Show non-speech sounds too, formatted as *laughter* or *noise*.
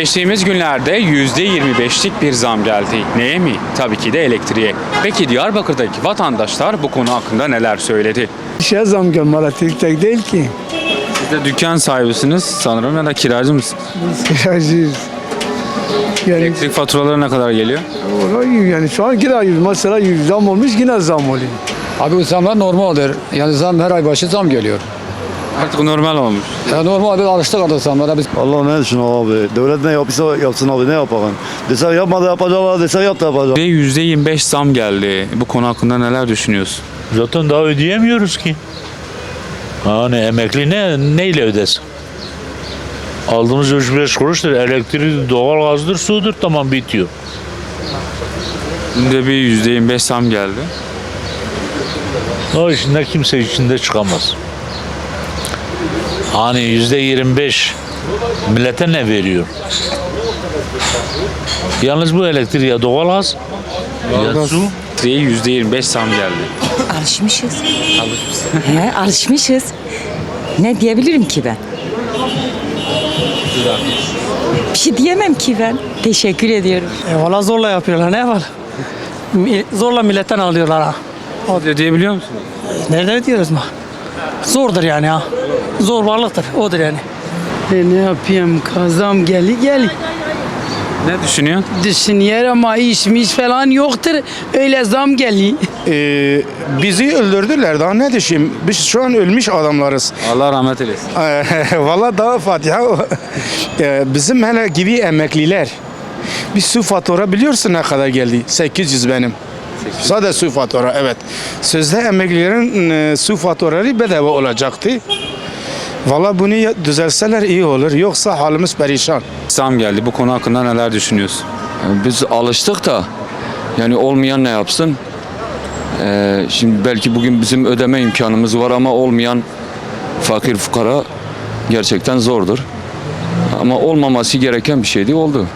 Geçtiğimiz günlerde %25'lik bir zam geldi. Neye mi? Tabii ki de elektriğe. Peki Diyarbakır'daki vatandaşlar bu konu hakkında neler söyledi? İşe zam gelmeli elektrik tek değil ki. Siz de dükkan sahibisiniz sanırım ya da kiracı mısınız? Biz kiracıyız. Yani, Elektrik faturaları ne kadar geliyor? olay yani şu an kiracıyız. Mesela zam olmuş yine zam oluyor. Abi bu zamlar normaldir. Yani zam her ay başı zam geliyor. Artık normal olmuş. Yani normal biz alıştık artık zamlara. Biz Allah ne düşün abi? Devlet ne yapıyorsa yapsın abi ne yapalım? Desen yapma da yapacaklar, desen yap da yapacak. Ve %25 zam geldi. Bu konu hakkında neler düşünüyorsun? Zaten daha ödeyemiyoruz ki. Hani emekli ne neyle ödesin? Aldığımız 3-5 kuruştur. Elektriği, doğalgazdır, sudur tamam bitiyor. Şimdi bir %25 zam geldi. O içinde kimse içinde çıkamaz. Hani yüzde 25 millete ne veriyor? Yalnız bu elektrik ya doğalgaz ya su. Elektriğe %25 zam geldi. Alışmışız. He, alışmışız. Ne diyebilirim ki ben? Bir şey diyemem ki ben. Teşekkür ediyorum. E valla zorla yapıyorlar ne yapalım? Mi- Zorla milletten alıyorlar ha. Ödeyebiliyor musunuz? Nereden ödüyoruz mu? Zordur yani ha. Zor varlıktır. Odur yani. E ne yapayım kazam geli geli. Ne düşünüyorsun? Düşünüyor ama işmiş falan yoktur. Öyle zam geli. Ee, bizi öldürdüler daha ne diyeyim biz şu an ölmüş adamlarız Allah rahmet eylesin. *laughs* Ee, Valla daha Fatiha Ee, bizim hele gibi emekliler bir su fatura biliyorsun ne kadar geldi 800 benim Sadece su fatura evet. Sözde emeklilerin e, su faturaları bedava olacaktı. Valla bunu düzelseler iyi olur. Yoksa halimiz perişan. Zam geldi. Bu konu hakkında neler düşünüyorsun? Biz alıştık da yani olmayan ne yapsın? Ee, şimdi belki bugün bizim ödeme imkanımız var ama olmayan fakir fukara gerçekten zordur. Ama olmaması gereken bir şeydi oldu.